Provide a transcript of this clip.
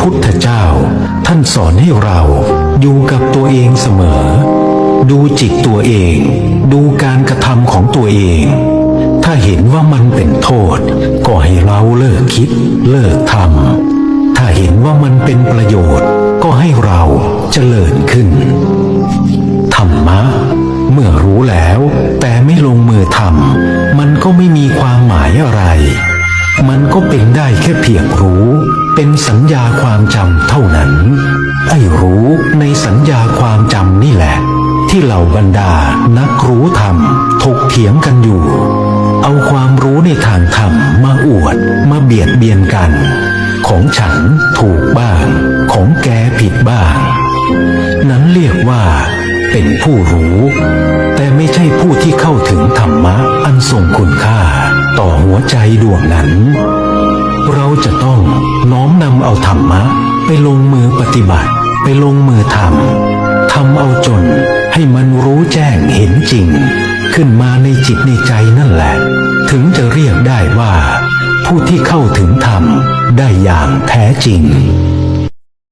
พุทธเจ้า ท่านสอนให้เราอยู่กับตัวเองเสมอ ดูจิตตัวเอง ดูการกระทำของตัวเอง ถ้าเห็นว่ามันเป็นโทษ ก็ให้เราเลิกคิด เลิกทำถ้าเห็นว่ามันเป็นประโยชน์ ก็ให้เราเจริญขึ้น ธรรมะ เมื่อรู้แล้วแต่ไม่ลงมือทำมันก็ไม่มีความหมายอะไร มันก็เป็นได้แค่เพียงรู้ เป็นสัญญาความจำเท่านั้น ไอ้รู้ในสัญญาความจำนี่แหละ ที่เหล่าบรรดานักรู้ธรรมถกเถียงกันอยู่ เอาความรู้ในทางธรรมมาอวดมาเบียดเบียนกัน ของฉันถูกบ้าง ของแกผิดบ้าง นั้นเรียกว่า เป็นผู้รู้ แต่ไม่ใช่ผู้ที่เข้าถึงธรรมะอันทรงคุณค่า ต่อหัวใจดวงนั้น รรมะ ไปลงมือปฏิบัติ ไปลงมือทำทำเอาจนให้มันรู้แจ้งเห็นจริง ขึ้นมาในจิตในใจนั่นแหละ ถึงจะเรียกได้ว่า ผู้ที่เข้าถึงธรรมได้อย่างแท้จริง